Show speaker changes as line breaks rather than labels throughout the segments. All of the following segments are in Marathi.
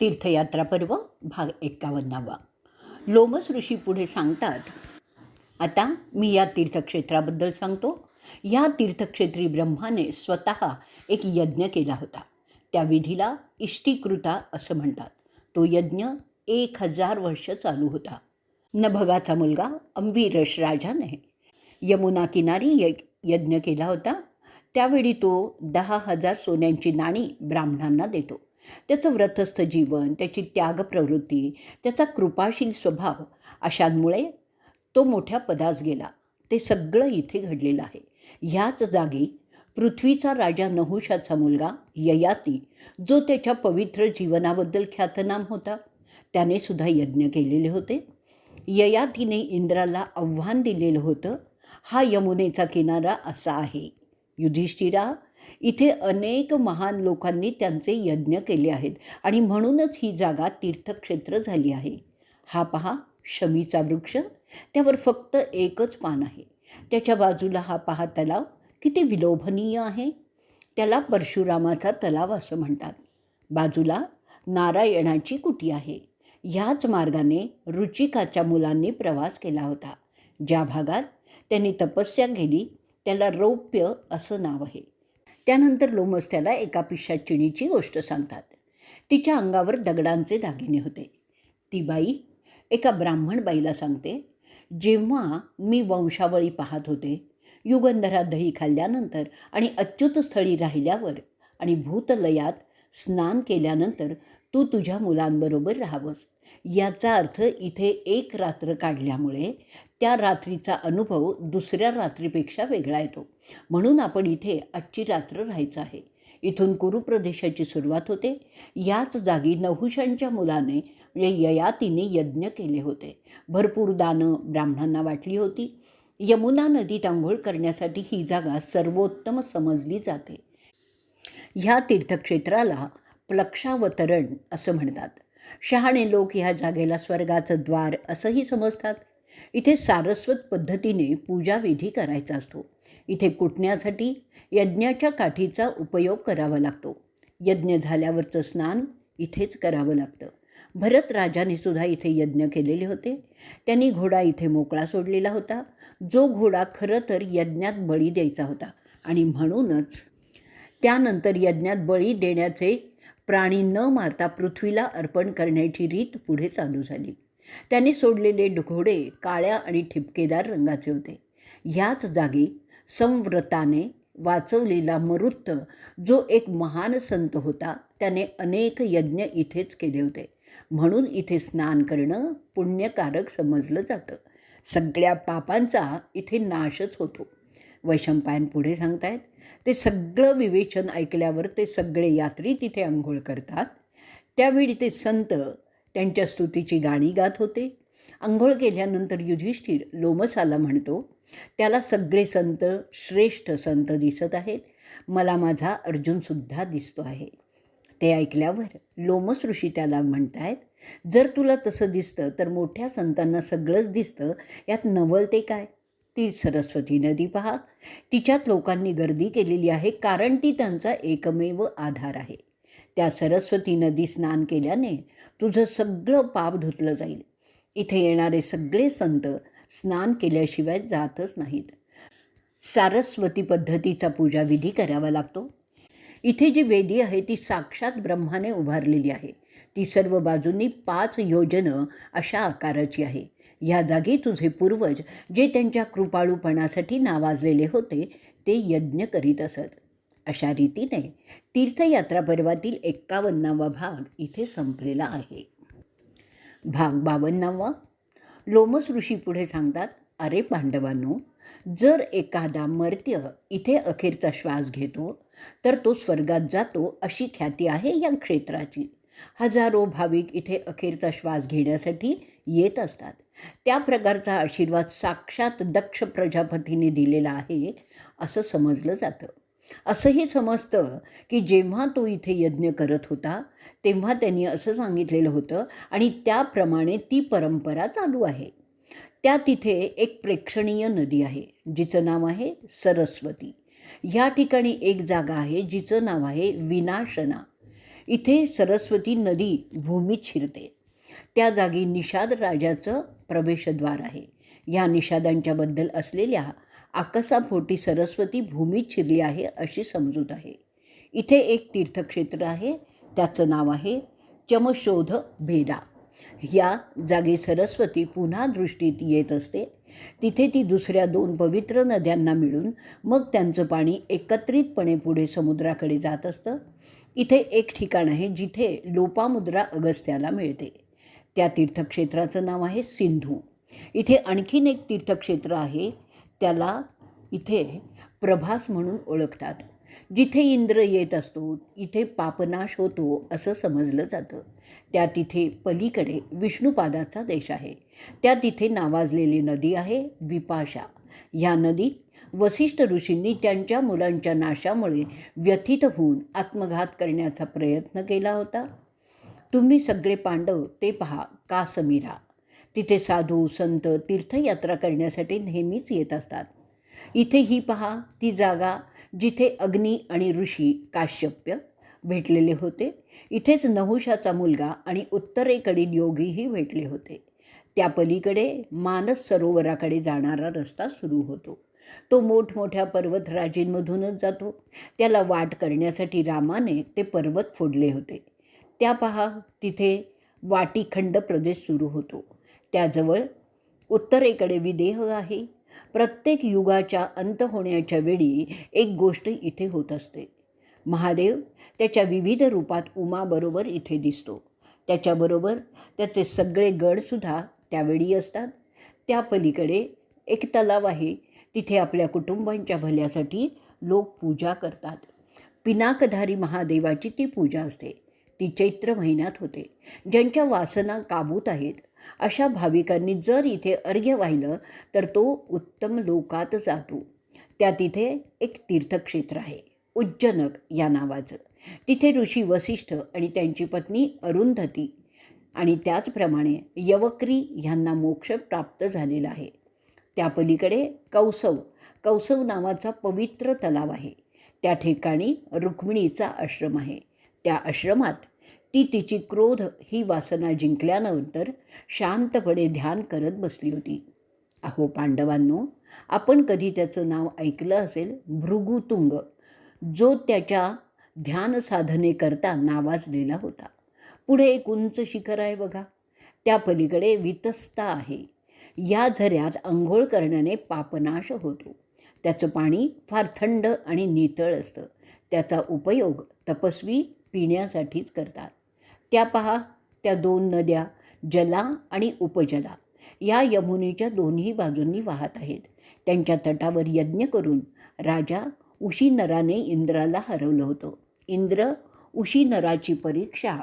तीर्थयात्रा पर्व भाग एक्कावन्नावा लोमस ऋषी पुढे सांगतात आता मी या तीर्थक्षेत्राबद्दल सांगतो. या तीर्थक्षेत्री ब्रह्माने स्वतः एक यज्ञ केला होता. त्या विधीला इष्टीकृता असं म्हणतात. तो यज्ञ एक हजार वर्ष चालू होता. नभगाचा मुलगा अंबीरश राजाने यमुना किनारी य यज्ञ केला होता. त्यावेळी तो दहा हजार सोन्यांची नाणी ब्राह्मणांना देतो. त्याचं व्रतस्थ जीवन त्याची त्याग प्रवृत्ती त्याचा कृपाशील स्वभाव अशांमुळे तो मोठ्या पदास गेला. ते सगळं इथे घडलेलं आहे. ह्याच जागी पृथ्वीचा राजा नहुषाचा मुलगा ययाती जो त्याच्या पवित्र जीवनाबद्दल ख्यातनाम होता त्याने सुद्धा यज्ञ केलेले होते. ययातीने इंद्राला आव्हान दिलेलं होतं हा यमुनेचा किनारा असा आहे. युधिष्ठिरा इथे अनेक महान लोकांनी त्यांचे यज्ञ केले आहेत आणि म्हणूनच ही जागा तीर्थक्षेत्र झाली आहे. हा पहा शमीचा वृक्ष. त्यावर फक्त एकच पान आहे. त्याच्या बाजूला हा पहा तलाव. किती विलोभनीय आहे. त्याला परशुरामाचा तलाव असं म्हणतात. बाजूला नारायणाची कुटी आहे. ह्याच मार्गाने रुचिकाच्या मुलांनी प्रवास केला होता. ज्या भागात त्यांनी तपस्या केली त्याला रौप्य असं नाव आहे. त्यानंतर लोमस त्याला एका पिशाचिणीची गोष्ट सांगतात. तिच्या अंगावर दगडांचे दागिने होते. ती बाई एका ब्राह्मण बाईला सांगते जेव्हा मी वंशावळी पाहत होते युगंधरा दही खाल्ल्यानंतर आणि अच्युत स्थळी राहिल्यावर आणि भूतलयात स्नान केल्यानंतर तू तुझ्या मुलांबरोबर राहावंस. याचा अर्थ इथे एक रात्र काढल्यामुळे त्या रात्रीचा अनुभव दुसऱ्या रात्रीपेक्षा वेगळा येतो. म्हणून आपण इथे आजची रात्र राहायचं आहे. इथून कुरुप्रदेशाची सुरुवात होते. याच जागी नहुशांच्या मुलाने म्हणजे ययातीने यज्ञ केले होते. भरपूर दानं ब्राह्मणांना वाटली होती. यमुना नदीत आंघोळ करण्यासाठी ही जागा सर्वोत्तम समजली जाते. ह्या तीर्थक्षेत्राला प्लक्षावतरण असं म्हणतात. शहाणे लोक ह्या जागेला स्वर्गाचं द्वार असंही समजतात. इथे सारस्वत पद्धतीने पूजाविधी करायचा असतो. इथे कुटण्यासाठी यज्ञाच्या काठीचा उपयोग करावा लागतो. यज्ञ झाल्यावरचं स्नान इथेच करावं लागतं. भरत राजाने सुद्धा इथे यज्ञ केलेले होते. त्यांनी घोडा इथे मोकळा सोडलेला होता. जो घोडा खरं तर यज्ञात बळी द्यायचा होता. आणि म्हणूनच त्यानंतर यज्ञात बळी देण्याचे प्राणी न मारता पृथ्वीला अर्पण करण्याची रीत पुढे चालू झाली. त्याने सोडलेले घोडे काळ्या आणि ठिपकेदार रंगाचे होते. ह्याच जागी संव्रताने वाचवलेला मरुत्त जो एक महान संत होता त्याने अनेक यज्ञ इथेच केले होते. म्हणून इथे स्नान करणं पुण्यकारक समजलं जातं. सगळ्या पापांचा इथे नाशच होतो. वैशंपायन पुढे सांगतायत ते सगळं विवेचन ऐकल्यावर ते सगळे यात्री तिथे आंघोळ करतात. त्यावेळी ते संत त्यांच्या स्तुतीची गाणी गात होते. आंघोळ केल्यानंतर युधिष्ठिर लोमसाला म्हणतो त्याला सगळे संत श्रेष्ठ संत दिसत आहेत. मला माझा अर्जुनसुद्धा दिसतो आहे. ते ऐकल्यावर लोमस ऋषी त्याला म्हणतायत जर तुला तसं दिसतं तर मोठ्या संतांना सगळंच दिसतं. यात नवलते काय? ती सरस्वती नदी पहा. तिच्यात लोकांनी गर्दी केलेली आहे कारण ती त्यांचा एकमेव आधार आहे. त्या सरस्वती नदी स्नान केल्याने तुझं सगळं पाप धुतलं जाईल. इथे येणारे सगळे संत स्नान केल्याशिवाय जातच नाहीत. सारस्वती पद्धतीचा पूजाविधी करावा लागतो. इथे जी वेदी आहे ती साक्षात ब्रह्माने उभारलेली आहे. ती सर्व बाजूंनी पाच योजनं अशा आकाराची आहे. ह्या जागी तुझे पूर्वज जे त्यांच्या कृपाळूपणासाठी नावाजलेले होते ते यज्ञ करीत असत. अशा रीतीने तीर्थयात्रा पर्वातील एक्कावन्नावा भाग इथे संपलेला आहे. भाग बावन्नावा. लोमस ऋषी पुढे सांगतात अरे पांडवांनो जर एखादा मर्त्य इथे अखेरचा श्वास घेतो तर तो स्वर्गात जातो अशी ख्याती आहे या क्षेत्राची. हजारो भाविक इथे अखेरचा श्वास घेण्यासाठी येत असतात. त्या प्रकारचा आशीर्वाद साक्षात दक्ष प्रजापतीने दिलेला आहे असं समजलं जातं. असंही समजतं की जेव्हा तो इथे यज्ञ करत होता तेव्हा त्यांनी असं सांगितलेलं होतं आणि त्याप्रमाणे ती परंपरा चालू आहे. त्या तिथे एक प्रेक्षणीय नदी आहे जिचं नाव आहे सरस्वती. ह्या ठिकाणी एक जागा आहे जिचं नाव आहे विनाशना. इथे सरस्वती नदी भूमीत शिरते. त्या जागी निषाद राजाचं प्रवेशद्वार आहे. या निषादांच्याबद्दल असलेल्या आकसापोटी सरस्वती भूमीत शिरली आहे अशी समजूत आहे. इथे एक तीर्थक्षेत्र आहे त्याचं नाव आहे चमशोध भेदा या जागी सरस्वती पुन्हा दृष्टीत येत असते. तिथे ती दुसऱ्या दोन पवित्र नद्यांना मिळून मग त्यांचं पाणी एकत्रितपणे पुढे समुद्राकडे जात असतं. इथे एक ठिकाण आहे जिथे लोपामुद्रा अगस्त्याला मिळते. त्या तीर्थक्षेत्राचं नाव आहे सिंधू. इथे आणखीन एक तीर्थक्षेत्र आहे त्याला इथे प्रभास म्हणून ओळखतात. जिथे इंद्र येत असतो इथे पापनाश होतो असं समजलं जातं. त्या तिथे पलीकडे विष्णुपादाचा देश आहे. त्या तिथे नावाजलेली नदी आहे विपाशा. ह्या नदीत वसिष्ठ ऋषींनी त्यांच्या मुलांच्या नाशामुळे व्यथित होऊन आत्मघात करण्याचा प्रयत्न केला होता. तुम्ही सगळे पांडव ते पहा का समीरा तिथे साधू संत तीर्थयात्रा करण्यासाठी नेहमीच येत असतात. इथे ही पहा ती जागा जिथे अग्नी आणि ऋषी काश्यप्य भेटलेले होते. इथेच नहुषाचा मुलगा आणि उत्तरेकडील योगीही भेटले होते. त्या पलीकडे मानस सरोवराकडे जाणारा रस्ता सुरू होतो. तो मोठमोठ्या पर्वतराजींमधूनच जातो. त्याला वाट करण्यासाठी रामाने ते पर्वत फोडले होते. त्या पहा तिथे वाटीखंड प्रदेश सुरू होतो. त्याजवळ उत्तरेकडे विदेह आहे. प्रत्येक युगाच्या अंत होण्याच्या वेळी एक गोष्ट इथे होत असते. महादेव त्याच्या विविध रूपात उमाबरोबर इथे दिसतो. त्याच्याबरोबर त्याचे सगळे गडसुद्धा त्यावेळी असतात. त्या पलीकडे एक तलाव आहे. तिथे आपल्या कुटुंबांच्या भल्यासाठी लोक पूजा करतात. पिनाकधारी महादेवाची ती पूजा असते. ती चैत्र महिन्यात होते. ज्यांच्या वासना काबूत आहेत अशा भाविकांनी जर इथे अर्घ्य वाहिलं तर तो उत्तम लोकात जातो. त्या तिथे एक तीर्थक्षेत्र आहे उज्जनक या नावाचं. तिथे ऋषी वसिष्ठ आणि त्यांची पत्नी अरुंधती आणि त्याचप्रमाणे यवक्री ह्यांना मोक्ष प्राप्त झालेला आहे. त्या पलीकडे कौसव कौसव नावाचा पवित्र तलाव आहे. त्या ठिकाणी रुक्मिणीचा आश्रम आहे. त्या आश्रमात ती तिची क्रोध ही वासना जिंकल्यानंतर शांतपणे ध्यान करत बसली होती. अहो पांडवांनो आपण कधी त्याचं नाव ऐकलं असेल? भृगुतुंग जो त्याच्या ध्यान साधनेकरता नावाजलेला होता. पुढे एक उंच शिखर आहे बघा. त्या पलीकडे वितस्ता आहे. या झऱ्यात आंघोळ करण्याने पापनाश होतो. त्याचं पाणी फार थंड आणि नितळ असतं. त्याचा उपयोग तपस्वी पिण्यासाठीच करतात. त्या पहा त्या दोन नद्या जला आणि उपजला. या यमुनेच्या दोन्ही बाजूंनी वाहत आहेत. त्यांच्या तटावर यज्ञ करून राजा उशीनराने इंद्राला हरवलं होतं. इंद्र उशीनराची परीक्षा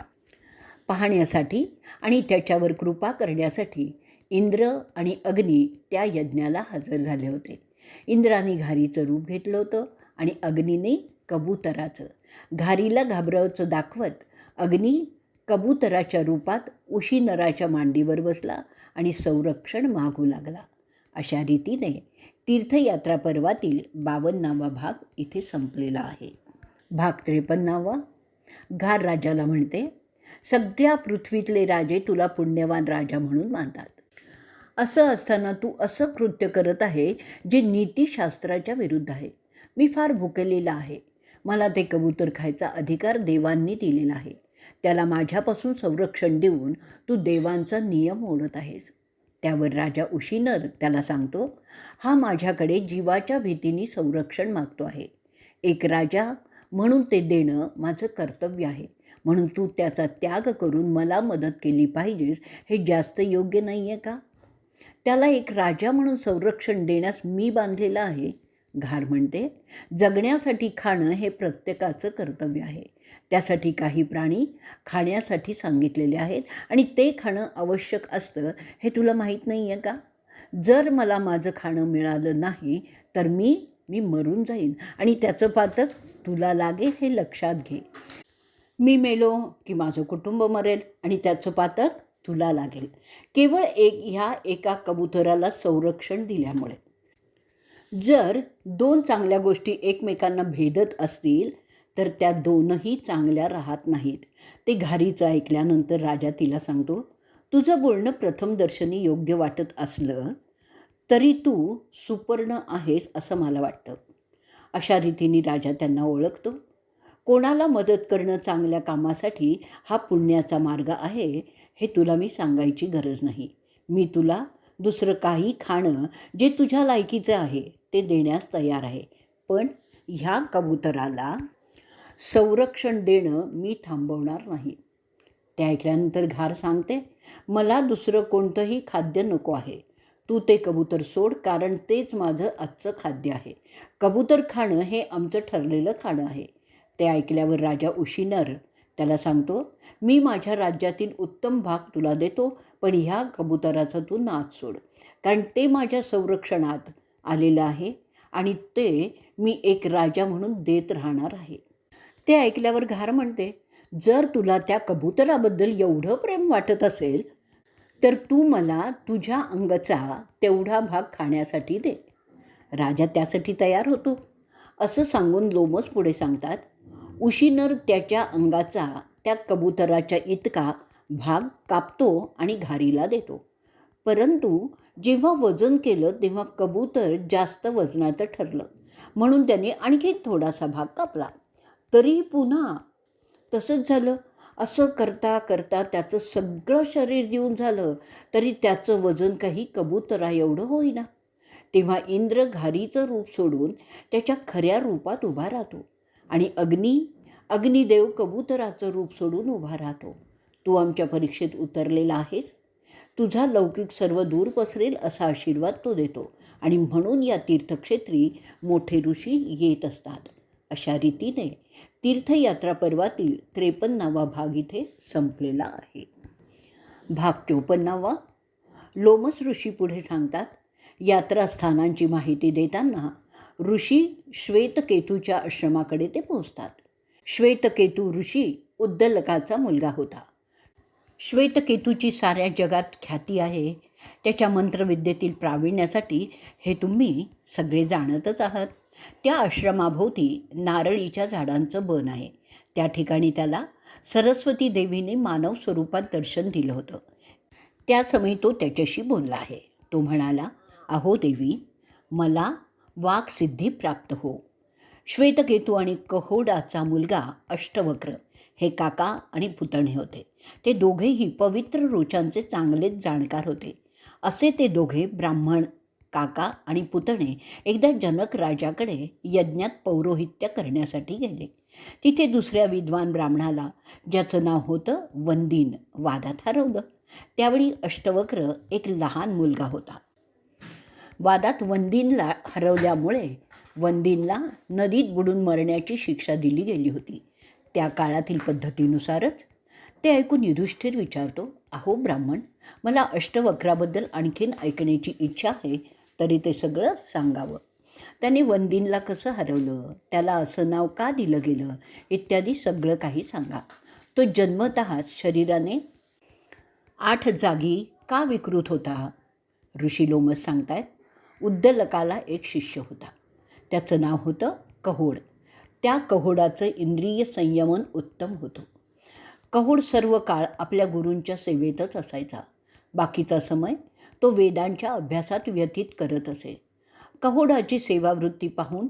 पाहण्यासाठी आणि त्याच्यावर कृपा करण्यासाठी इंद्र आणि अग्नी त्या यज्ञाला हजर झाले होते. इंद्राने घारीचं रूप घेतलं होतं आणि अग्नीने कबुतराचं. घारीला घाबरवचं दाखवत अग्नी कबुतराच्या रूपात उशीनराच्या मांडीवर बसला आणि संरक्षण मागू लागला. अशा रीतीने तीर्थयात्रा पर्वातील बावन्नावा भाग इथे संपलेला आहे. भाग त्रेपन्नावा. घार राजाला म्हणते सगळ्या पृथ्वीतले राजे तुला पुण्यवान राजा म्हणून मानतात. असं असताना तू असं कृत्य करत आहे जे नीतिशास्त्राच्या विरुद्ध आहे. मी फार भुकेलेला आहे. मला ते कबूतर खायचा अधिकार देवांनी दिलेला आहे. त्याला माझ्यापासून संरक्षण देऊन तू देवांचा नियम ओढत आहेस. त्यावर राजा उशीनर त्याला सांगतो हा माझ्याकडे जीवाच्या भीतीने संरक्षण मागतो आहे. एक राजा म्हणून ते देणं माझं कर्तव्य आहे. म्हणून तू त्याचा त्याग करून मला मदत केली पाहिजेस हे जास्त योग्य नाही आहे का? त्याला एक राजा म्हणून संरक्षण देण्यास मी बांधलेलं आहे. घार म्हणते जगण्यासाठी खाणं हे प्रत्येकाचं कर्तव्य आहे. त्यासाठी काही प्राणी खाण्यासाठी सांगितलेले आहेत आणि ते खाणं आवश्यक असतं हे तुला माहीत नाही आहे का? जर मला माझं खाणं मिळालं नाही तर मी मी मरून जाईन आणि त्याचं पातक तुला लागेल हे लक्षात घे. मी मेलो की माझं कुटुंब मरेल आणि त्याचं पातक तुला लागेल. केवळ एक ह्या एका कबुतराला संरक्षण दिल्यामुळे. जर दोन चांगल्या गोष्टी एकमेकांना भेदत असतील तर त्या दोनही चांगल्या राहत नाहीत. ते घारीचं ऐकल्यानंतर राजा तिला सांगतो तुझं बोलणं प्रथम दर्शनी योग्य वाटत असलं तरी तू सुपर्ण आहेस असं मला वाटतं. अशा रीतीने राजा त्यांना ओळखतो. कोणाला मदत करणं चांगल्या कामासाठी हा पुण्याचा मार्ग आहे हे तुला मी सांगायची गरज नाही. मी तुला दुसरं काही खाणं जे तुझ्या लायकीचं आहे ते देण्यास तयार आहे. पण ह्या कबुतराला संरक्षण देणं मी थांबवणार नाही. ते ऐकल्यानंतर घार सांगते मला दुसरं कोणतंही खाद्य नको आहे. तू ते कबूतर सोड कारण तेच माझं आजचं खाद्य आहे. कबूतर खाणं हे आमचं ठरलेलं खाणं आहे. ते ऐकल्यावर राजा उशिनर त्याला सांगतो मी माझ्या राज्यातील उत्तम भाग तुला देतो पण ह्या कबुतराचा तू नाच सोड. कारण ते माझ्या संरक्षणात आलेलं आहे आणि ते मी एक राजा म्हणून देत राहणार आहे. ते ऐकल्यावर घार म्हणते जर तुला त्या कबुतराबद्दल एवढं प्रेम वाटत असेल तर तू मला तुझ्या अंगचा तेवढा भाग खाण्यासाठी दे. राजा त्यासाठी तयार होतो. असं सांगून लोमस पुढे सांगतात उशीनर त्याच्या अंगाचा त्या कबुतराच्या इतका भाग कापतो आणि घारीला देतो. परंतु जेव्हा वजन केलं तेव्हा कबूतर जास्त वजनाचं ठरलं. म्हणून त्याने आणखी थोडासा भाग कापला. तरी पुन्हा तसंच झालं. असं करता करता त्याचं सगळं शरीर देऊन झालं तरी त्याचं वजन काही कबूतरा एवढं होईना. तेव्हा इंद्र घारीचं रूप सोडून त्याच्या खऱ्या रूपात उभा राहतो आणि अग्नी अग्निदेव कबुतराचं रूप सोडून उभा राहतो. तू आमच्या परीक्षेत उतरलेला आहेस. तुझा लौकिक सर्व दूर पसरेल असा आशीर्वाद तो देतो. आणि म्हणून या तीर्थक्षेत्री मोठे ऋषी येत असतात. अशा रीतीने तीर्थयात्रा पर्वातील त्रेपन्नावा भाग इथे संपलेला आहे. भाग चोपन्नावा. लोमस ऋषी पुढे सांगतात यात्रास्थानांची माहिती देताना ऋषी श्वेतकेतूच्या आश्रमाकडे ते पोहोचतात. श्वेतकेतू ऋषी उद्दलकाचा मुलगा होता. श्वेतकेतूची साऱ्या जगात ख्याती आहे. त्याच्या मंत्रविद्येतील प्रावीण्यासाठी हे तुम्ही सगळे जाणतच आहात. त्या आश्रमाभोवती नारळीच्या झाडांचं बन आहे. त्या ठिकाणी त्याला सरस्वती देवीने मानव स्वरूपात दर्शन दिलं होतं. त्या समयी तो त्याच्याशी बोलला आहे. तो म्हणाला अहो देवी मला वाकसिद्धी प्राप्त हो. श्वेतकेतू आणि कहोडाचा मुलगा अष्टवक्र हे काका आणि पुतणे होते. ते दोघेही पवित्र रुचांचे चांगलेच जाणकार होते. असे ते दोघे ब्राह्मण काका आणि पुतणे एकदा जनक राजाकडे यज्ञात पौरोहित्य करण्यासाठी गेले. तिथे दुसऱ्या विद्वान ब्राह्मणाला ज्याचं नाव होतं वंदीन वादात हरवलं. त्यावेळी अष्टवक्र एक लहान मुलगा होता. वादात वंदीनला हरवल्यामुळे वंदीनला नदीत बुडून मरण्याची शिक्षा दिली गेली होती. त्या काळातील पद्धतीनुसारच. ते ऐकून युधिष्ठिर विचारतो अहो ब्राह्मण मला अष्टवक्राबद्दल आणखीन ऐकण्याची इच्छा आहे तरी ते सगळं सांगावं. त्याने वंदीनला कसं हरवलं त्याला असं नाव का दिलं गेलं इत्यादी सगळं काही सांगा. तो जन्मतःच शरीराने आठ जागी का विकृत होता? ऋषी लोमस सांगतायत उद्दलकाला एक शिष्य होता. त्याचं नाव होतं कहोड. त्या कहोडाचं इंद्रिय संयमन उत्तम होतं. कहोड सर्व काळ आपल्या गुरूंच्या सेवेतच असायचा. बाकीचा समय तो वेदांच्या अभ्यासात व्यतीत करत असे. कहोडाची सेवावृत्ती पाहून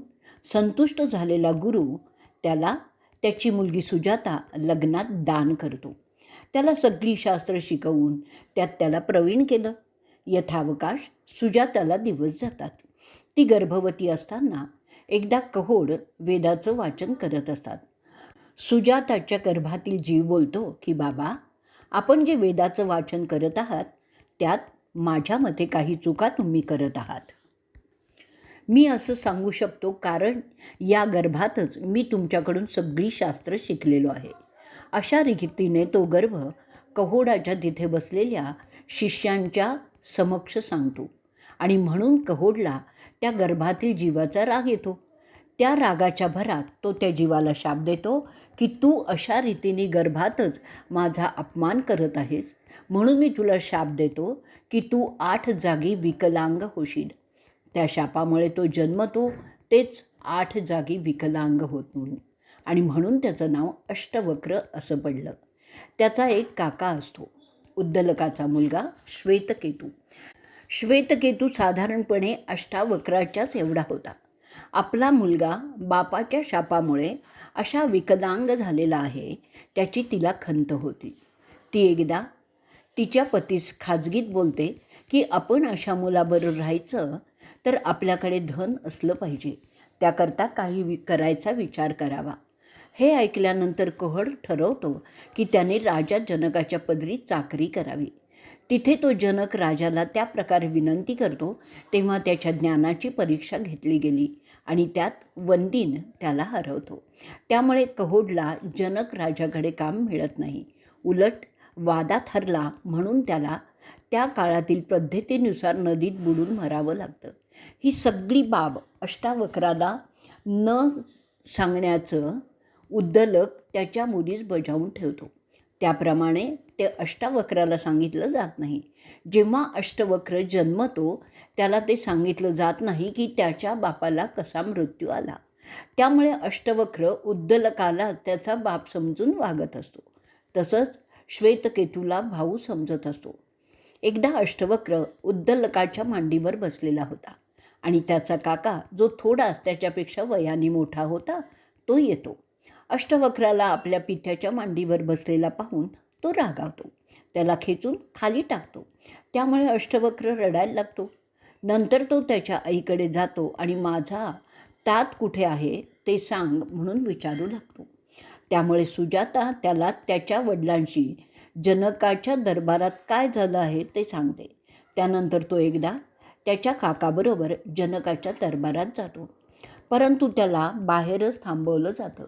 संतुष्ट झालेला गुरु त्याला त्याची मुलगी सुजाता लग्नात दान करतो. त्याला सगळी शास्त्र शिकवून त्यात त्याला प्रवीण केलं. यथावकाश सुजाताला दिवस जातात. ती गर्भवती असताना एकदा कहोड वेदाचं वाचन करत असतात. सुजाताच्या गर्भातील जीव बोलतो की बाबा आपण जे वेदाचं वाचन करत आहात त्यात माझ्यामध्ये काही चुका तुम्ही करत आहात. मी असं सांगू शकतो कारण या गर्भातच मी तुमच्याकडून सगळी शास्त्र शिकलेलो आहे. अशा रीतीने तो गर्भ कहोडाच्या तिथे बसलेल्या शिष्यांच्या समक्ष सांगतो आणि म्हणून कहोडला त्या गर्भातील जीवाचा राग येतो. त्या रागाच्या भरात तो त्या जीवाला शाप देतो की तू अशा रीतीने गर्भातच माझा अपमान करत आहेस. म्हणून मी तुला शाप देतो की तू आठ जागी विकलांग होशील. त्या शापामुळे तो जन्मतो तेच आठ जागी विकलांग होतून आणि म्हणून त्याचं नाव अष्टवक्र असं पडलं. त्याचा एक काका असतो. उद्दलकाचा मुलगा श्वेतकेतू. श्वेतकेतू साधारणपणे अष्टावक्राच्याच एवढा होता. आपला मुलगा बापाच्या शापामुळे अशा विकलांग झालेला आहे त्याची तिला खंत होती. ती एकदा तिच्या पतीस खाजगीत बोलते की आपण अशा मुलाबरोबर राहायचं तर आपल्याकडे धन असलं पाहिजे. त्याकरता काही वि करायचा विचार करावा. हे ऐकल्यानंतर कोहड ठरवतो की त्याने राजा जनकाच्या पदरी चाकरी करावी. तिथे तो जनक राजाला त्या प्रकारे विनंती करतो तेव्हा त्याच्या ज्ञानाची परीक्षा घेतली गेली आणि त्यात वंदीन त्याला हरवतो. त्यामुळे कहोडला जनक राजाकडे काम मिळत नाही. उलट वादात हरला म्हणून त्याला त्या काळातील पद्धतीनुसार नदीत बुडून मरावं लागतं. ही सगळी बाब अष्टावक्राला न सांगण्याचं उद्दलक त्याच्या मुलीस बजावून ठेवतो. त्याप्रमाणे ते अष्टावक्राला सांगितलं जात नाही. जेव्हा अष्टवक्र जन्मतो त्याला ते सांगितलं जात नाही की त्याच्या बापाला कसा मृत्यू आला. त्यामुळे अष्टवक्र उद्दलकाला त्याचा बाप समजून वागत असतो. तसंच श्वेतकेतूला भाऊ समजत असतो. एकदा अष्टवक्र उद्दलकाच्या मांडीवर बसलेला होता आणि त्याचा काका जो थोडाच त्याच्यापेक्षा वयाने मोठा होता तो येतो. अष्टवक्राला आपल्या पित्याच्या मांडीवर बसलेला पाहून तो रागावतो. त्याला खेचून खाली टाकतो. त्यामुळे अष्टवक्र रडायला लागतो. नंतर तो त्याच्या आईकडे जातो आणि माझा तात कुठे आहे ते सांग म्हणून विचारू लागतो. त्यामुळे सुजाता त्याला त्याच्या वडिलांशी जनकाच्या दरबारात काय झालं आहे ते सांगते. त्यानंतर तो एकदा त्याच्या काकाबरोबर जनकाच्या दरबारात जातो. परंतु त्याला बाहेरच थांबवलं जातं.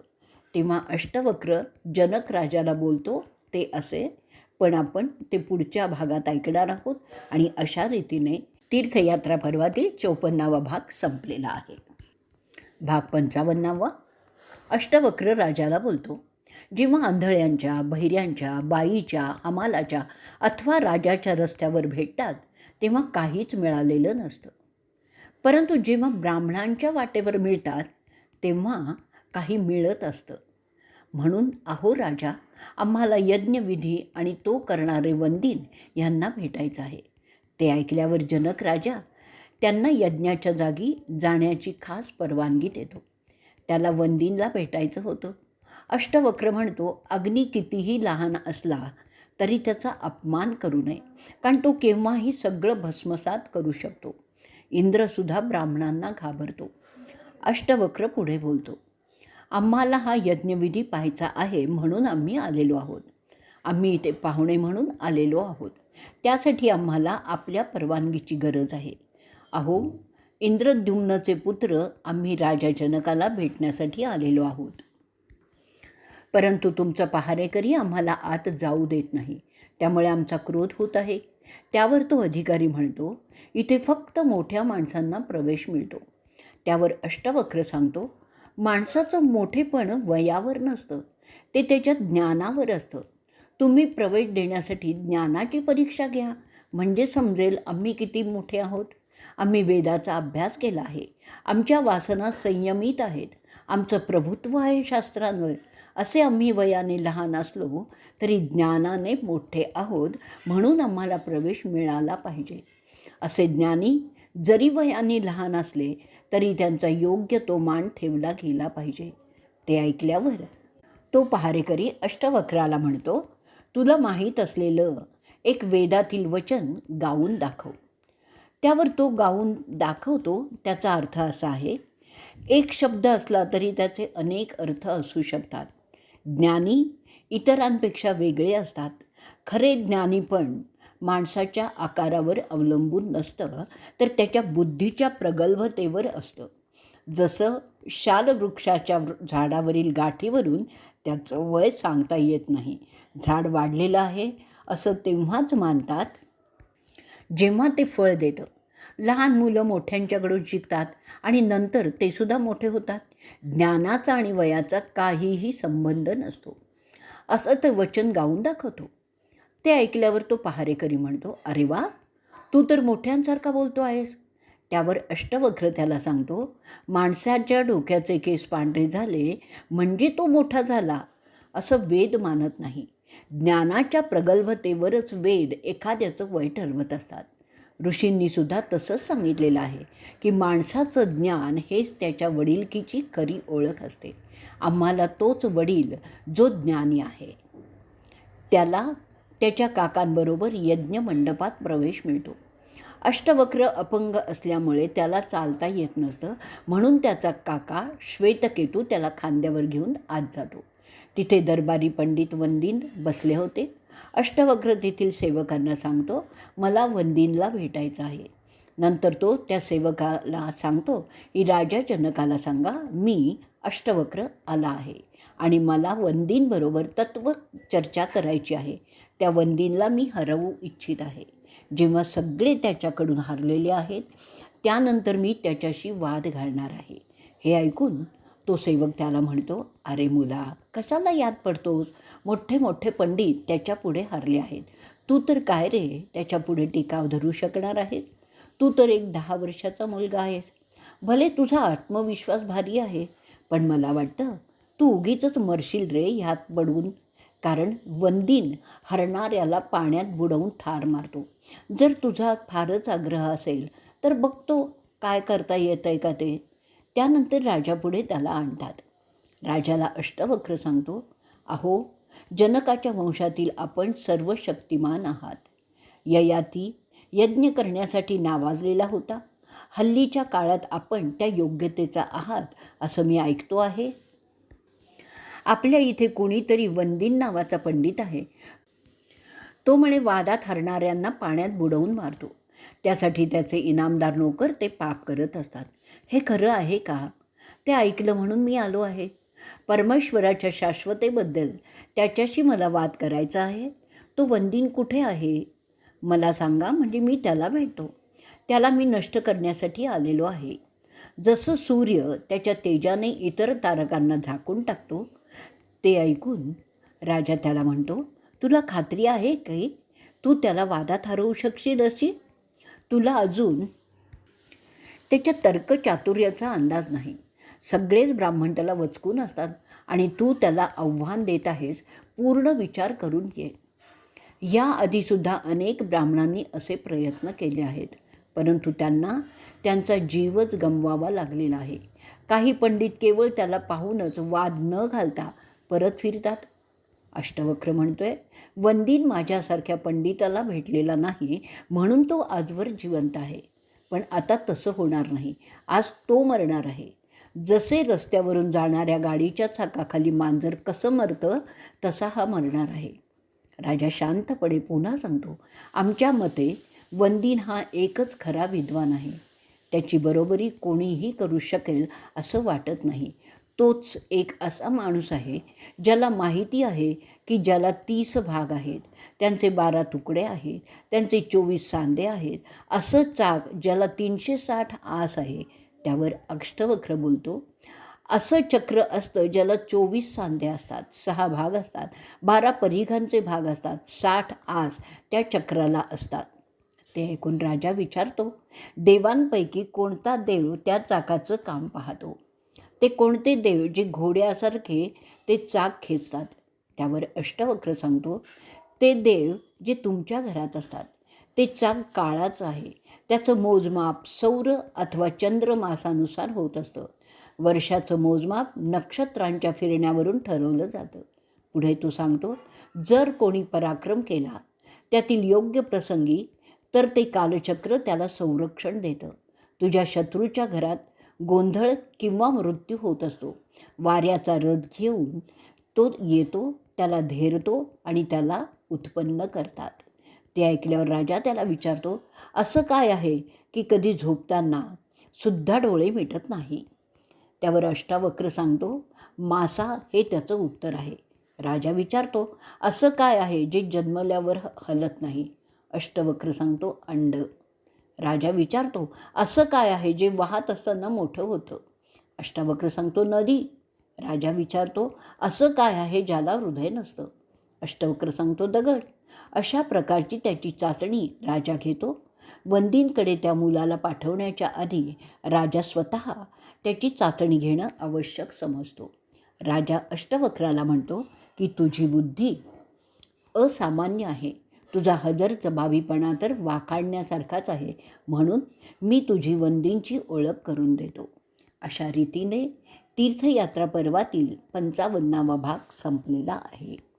तेव्हा अष्टवक्र जनक राजाला बोलतो ते असे पण आपण ते पुढच्या भागात ऐकणार आहोत. आणि अशा रीतीने तीर्थयात्रा पर्वातील चौपन्नावा भाग संपलेला आहे. भाग पंचावन्नावा. अष्टवक्र राजाला बोलतो जेव्हा आंधळ्यांच्या बहिऱ्यांच्या बाईच्या हमालाच्या अथवा राजाच्या रस्त्यावर भेटतात तेव्हा काहीच मिळालेलं नसतं. परंतु जेव्हा ब्राह्मणांच्या वाटेवर मिळतात तेव्हा काही मिळत असतं. म्हणून अहो राजा आम्हाला यज्ञविधी आणि तो करणारे वंदीन यांना भेटायचं आहे. ते ऐकल्यावर जनक राजा त्यांना यज्ञाच्या जागी जाण्याची खास परवानगी देतो. त्याला वंदीनला भेटायचं होतं. अष्टवक्र म्हणतो अग्नी कितीही लहान असला तरी त्याचा अपमान करू नये कारण तो केव्हाही सगळं भस्मसात करू शकतो. इंद्रसुद्धा ब्राह्मणांना घाबरतो. अष्टवक्र पुढे बोलतो आम्हाला हा यज्ञविधी पाहायचा आहे म्हणून आम्ही आलेलो आहोत. आम्ही इथे पाहुणे म्हणून आलेलो आहोत. त्यासाठी आम्हाला आपल्या परवानगीची गरज आहे. अहो इंद्रद्युम्नचे पुत्र आम्ही राजा जनकाला भेटण्यासाठी आलेलो आहोत. परंतु तुमचा पहारेकरी आम्हाला आत जाऊ देत नाही. त्यामुळे आमचा क्रोध होत आहे. त्यावर तो अधिकारी म्हणतो इथे फक्त मोठ्या माणसांना प्रवेश मिळतो. त्यावर अष्टवक्र सांगतो माणसाचं मोठेपण वयावर नसतं. ते त्याच्या ज्ञानावर असतं. तुम्ही प्रवेश देण्यासाठी ज्ञानाची परीक्षा घ्या. म्हणजे समजेल आम्ही किती मोठे आहोत. आम्ही वेदाचा अभ्यास केला आहे. आमच्या वासना संयमित आहेत. आमचं प्रभुत्व आहे शास्त्रांवर. असे आम्ही वयाने लहान असलो तरी ज्ञानाने मोठे आहोत म्हणून आम्हाला प्रवेश मिळाला पाहिजे. असे ज्ञानी जरी वयाने लहान असले तरी त्यांचा योग्य तो मान ठेवला गेला पाहिजे. ते ऐकल्यावर तो पहारेकरी अष्टवक्राला म्हणतो तुला माहीत असलेलं एक वेदातील वचन गाऊन दाखव. त्यावर तो गाऊन दाखवतो त्याचा अर्थ असा आहे एक शब्द असला तरी त्याचे अनेक अर्थ असू शकतात. ज्ञानी इतरांपेक्षा वेगळे असतात. खरे ज्ञानी पण माणसाच्या आकारावर अवलंबून नसतं तर त्याच्या बुद्धीच्या प्रगल्भतेवर असतं. जसं शालवृक्षाच्या झाडावरील गाठीवरून त्याचं वय सांगता येत नाही. झाड वाढलेलं आहे असं तेव्हाच मानतात जेव्हा ते फळ देतं. लहान मुलं मोठ्यांच्याकडून शिकतात आणि नंतर ते सुद्धा मोठे होतात. ज्ञानाचा आणि वयाचा काहीही संबंध नसतो. असं ते वचन गाऊन दाखवतो. ते ऐकल्यावर तो पहारेकरी म्हणतो अरे वा तू तर मोठ्यांसारखा बोलतो आहेस. त्यावर अष्टवक्र त्याला सांगतो माणसाच्या डोक्याचे केस पांढरे झाले म्हणजे तो मोठा झाला. असं वेद मानत नाही. ज्ञानाच्या प्रगल्भतेवरच वेद एखाद्याचं वय ठरवत असतात. ऋषींनीसुद्धा तसंच सांगितलेलं आहे की माणसाचं ज्ञान हेच त्याच्या वडीलकीची खरी ओळख असते. आम्हाला तोच वडील जो ज्ञानी आहे. त्याला त्याच्या काकांबरोबर यज्ञ मंडपात प्रवेश मिळतो. अष्टवक्र अपंग असल्यामुळे त्याला चालता येत नसतं. म्हणून त्याचा काका श्वेतकेतू त्याला खांद्यावर घेऊन आत जातो. तिथे दरबारी पंडित वंदीन बसले होते. अष्टवक्र तेथील सेवकांना सांगतो मला वंदीनला भेटायचं आहे. नंतर तो त्या सेवकाला सांगतो की राजा जनकाला सांगा मी अष्टवक्र आला आहे आणि मला वंदींबरोबर तत्व चर्चा करायची आहे. त्या वंदींला मी हरवू इच्छित आहे. जेव्हा सगळे त्याच्याकडून हारलेले आहेत त्यानंतर मी त्याच्याशी वाद घालणार आहे. हे ऐकून तो सेवक त्याला म्हणतो अरे मुला कशाला याद पडतोस? मोठे मोठे पंडित त्याच्यापुढे हरले आहेत. तू तर काय रे त्याच्यापुढे टिकाव धरू शकणार आहेस? तू तर एक दहा वर्षाचा मुलगा आहेस. भले तुझा आत्मविश्वास भारी आहे पण मला वाटतं तू उगीच मरशील रे ह्यात पडून. कारण वंदीन हरणाऱ्याला पाण्यात बुडवून ठार मारतो. जर तुझा फारच आग्रह असेल तर बघतो काय करता येतं आहे का ते. त्यानंतर राजापुढे त्याला आणतात. राजाला अष्टवक्र सांगतो अहो जनकाच्या वंशातील आपण सर्व शक्तिमान आहात. ययाती यज्ञ करण्यासाठी नावाजलेला होता. हल्लीच्या काळात आपण त्या योग्यतेचा आहात असं मी ऐकतो आहे. आपल्या इथे कोणीतरी वंदीन नावाचा पंडित आहे. तो म्हणे वादात हरणाऱ्यांना पाण्यात बुडवून मारतो. त्यासाठी त्याचे इनामदार नोकर ते पाप करत असतात. हे खरं आहे का? ते ऐकलं म्हणून मी आलो आहे. परमेश्वराच्या शाश्वतेबद्दल त्याच्याशी मला वाद करायचा आहे. तो वंदीन कुठे आहे? मला सांगा म्हणजे मी त्याला भेटतो. त्याला मी नष्ट करण्यासाठी आलेलो आहे. जसं सूर्य त्याच्या तेजाने इतर तारकांना झाकून टाकतो ते ऐकून राजा त्याला म्हणतो तुला खात्री आहे की तू त्याला वादात हरवू शकशील अशी? तुला अजून त्याच्या तर्कचातुर्याचा अंदाज नाही. सगळेच ब्राह्मण त्याला वचकून असतात आणि तू त्याला आव्हान देत आहेस पूर्ण विचार करून ये याआधीसुद्धा अनेक ब्राह्मणांनी असे प्रयत्न केले आहेत परंतु त्यांना त्यांचा जीवच गमवावा लागलेला आहे. काही पंडित केवळ त्याला पाहूनच वाद न घालता परत फिरतात. अष्टवक्र म्हणतोय वंदीन माझ्यासारख्या पंडिताला भेटलेला नाही म्हणून तो आजवर जिवंत आहे. पण आता तसं होणार नाही. आज तो मरणार आहे. जसे रस्त्यावरून जाणाऱ्या गाडीच्या चाकाखाली मांजर कसं मरतं तसा हा मरणार आहे. राजा शांतपणे पुन्हा सांगतो आमच्या मते वंदीन हा एकच खरा विद्वान आहे. त्याची बरोबरी कोणीही करू शकेल असं वाटत नाही. तोच एक असा माणूस आहे ज्याला माहिती आहे की ज्याला तीस भाग आहेत. त्यांचे बारा तुकडे आहेत त्यांचे चोवीस सांधे आहेत. असं चाक ज्याला तीनशे साठ आस आहे त्यावर अष्टवक्र बोलतो. असं चक्र असतं ज्याला चोवीस सांधे असतात सहा भाग असतात बारा परिघांचे भाग असतात साठ आस त्या चक्राला असतात. ते ऐकून राजा विचारतो देवांपैकी कोणता देव त्या चाकाचं काम पाहतो? ते कोणते देव जे घोड्यासारखे ते चाक खेचतात? त्यावर अष्टवक्र सांगतो ते देव जे तुमच्या घरात असतात ते चाक काळाचं आहे. त्याचं मोजमाप सौर अथवा चंद्रमासानुसार होत असतं. वर्षाचं मोजमाप नक्षत्रांच्या फिरण्यावरून ठरवलं जातं. पुढे तो सांगतो जर कोणी पराक्रम केला त्यातील योग्य प्रसंगी तर ते कालचक्र त्याला संरक्षण देतं. तुझ्या शत्रूच्या घरात गोंधळ किंवा मृत्यू होत असतो. वाऱ्याचा रथ घेऊन तो येतो त्याला धेरतो आणि त्याला उत्पन्न करतात. ते ऐकल्यावर राजा त्याला विचारतो असं काय आहे की कधी झोपताना सुद्धा डोळे मिटत नाही? त्यावर अष्टावक्र सांगतो मासा हे त्याचं उत्तर आहे. राजा विचारतो असं काय आहे जे जन्मल्यावर हलत नाही? अष्टवक्र सांगतो अंड. राजा विचारतो असं काय आहे जे वाहत असताना मोठं होतं? अष्टावक्र सांगतो नदी. राजा विचारतो असं काय आहे ज्याला हृदय नसतं? अष्टवक्र सांगतो दगड. अशा प्रकारची त्याची चाचणी राजा घेतो. वंदींकडे त्या मुलाला पाठवण्याच्या आधी राजा स्वतः त्याची चाचणी घेणं आवश्यक समजतो. राजा अष्टवक्राला म्हणतो की तुझी बुद्धी असामान्य आहे. तुझा हजर जबाबीपणा तर वाकाडण्यासारखाच आहे. म्हणून मी तुझी वंदींची ओळख करून देतो. अशा रीतीने तीर्थयात्रा पर्वातील पंचावन्नावा भाग संपलेला आहे.